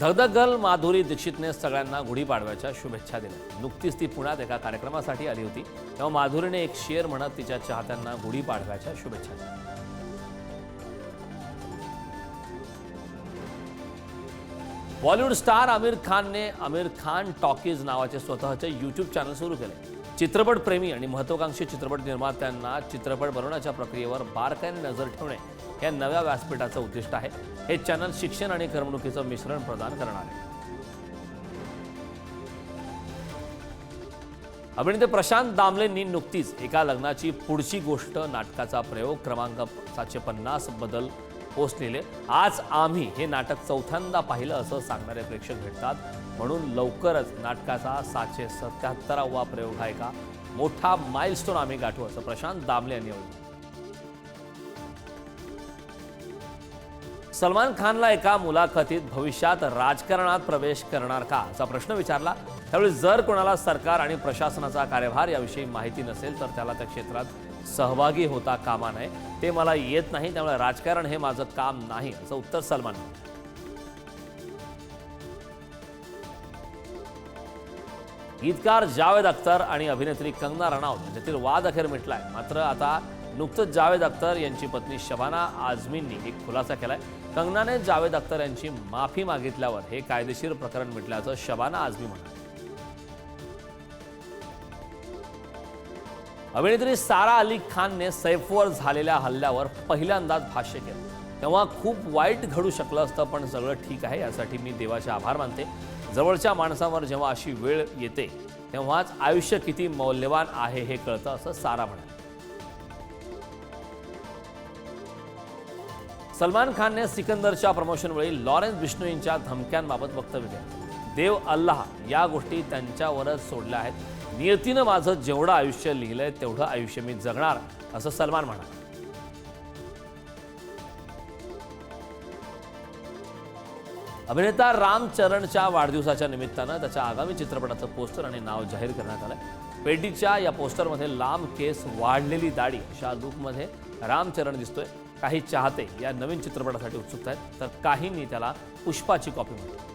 धगधगल माधुरी दीक्षितने सगळ्यांना गुढीपाडव्याच्या शुभेच्छा दिल्या. नुकतीच ती पुण्यात एका कार्यक्रमासाठी आली होती. तेव्हा माधुरीने एक शेअर म्हणत तिच्या चाहत्यांना गुढीपाडव्याच्या शुभेच्छा दिल्या. बॉलिवूड स्टार आमिर खानने आमिर खान टॉकीज नावाचे स्वतःचे यूट्यूब चॅनल सुरू केले. चित्रपट प्रेमी आणि महत्वाकांक्षी चित्रपट निर्मात्यांना चित्रपट बनवण्याच्या प्रक्रियेवर बारकाईने नजर ठेवणे हे नव्या व्यासपीठाचं उद्दिष्ट आहे. हे चॅनल शिक्षण आणि करमणुकीचं मिश्रण प्रदान करणार. आहे अभिनेते प्रशांत दामलेंनी नुकतीच एका लग्नाची पुढची गोष्ट नाटकाचा प्रयोग क्रमांक सातशे पन्नास बदल पोचलेले. आज आम्ही हे नाटक चौथ्यांदा पाहिलं असं सांगणारे प्रेक्षक भेटतात. म्हणून लवकरच नाटकाचा सातशे सत्याहत्तरावा प्रयोग हा एका मोठा माइलस्टोन आम्ही गाठू असं प्रशांत दामले यांनी सलमान खानला एका मुलाखतीत भविष्यात राजकारणात प्रवेश करणार का असा प्रश्न विचारला. त्यावेळी जर कोणाला सरकार आणि प्रशासनाचा कार्यभार याविषयी माहिती नसेल तर त्याला त्या क्षेत्रात सहभागी होता कामा नये. ते मला येत नाही त्यामुळे राजकारण हे माझं काम नाही असं उत्तर सलमान. गीतकार जावेद अख्तर आणि अभिनेत्री कंगना रणावत यांच्यातील वाद अखेर मिटलाय. मात्र आता नुकतंच जावेद अख्तर यांची पत्नी शबाना आझमींनी एक खुलासा केलाय. कंगनाने जावेद अख्तर यांची माफी मागितल्यावर हे कायदेशीर प्रकरण मिटल्याचं शबाना आझमी म्हणाले अभिनेत्री सारा अली खानने सैफवर झालेल्या हल्ल्यावर पहिल्यांदाच भाष्य केलं. तेव्हा खूप वाईट घडू शकलं असतं पण सगळं ठीक आहे यासाठी मी देवाचे आभार मानते. जवळच्या माणसावर जेव्हा अशी वेळ येते तेव्हाच आयुष्य किती मौल्यवान आहे हे कळतं असं सारा म्हणाले. सलमान खानने सिकंदरच्या प्रमोशनवेळी लॉरेन्स बिश्नोईंच्या धमक्यांबाबत वक्तव्य केलं. देव अल्लाह या गोष्टी त्यांच्यावरच सोडल्या आहेत. नियतीनं माझं जेवढं आयुष्य लिहिलंय तेवढं आयुष्य मी जगणार असं सलमान म्हणाला. अभिनेता रामचरणच्या वाढदिवसाच्या निमित्तानं त्याच्या आगामी चित्रपटाचं पोस्टर आणि नाव जाहीर करण्यात आलंय. पेटीच्या या पोस्टरमध्ये लांब केस वाढलेली दाढी अशा लुकमध्ये रामचरण दिसतोय. काही चाहते या नवीन चित्रपटासाठी उत्सुक आहेत तर काहींनी त्याला पुष्पाची कॉपी म्हटली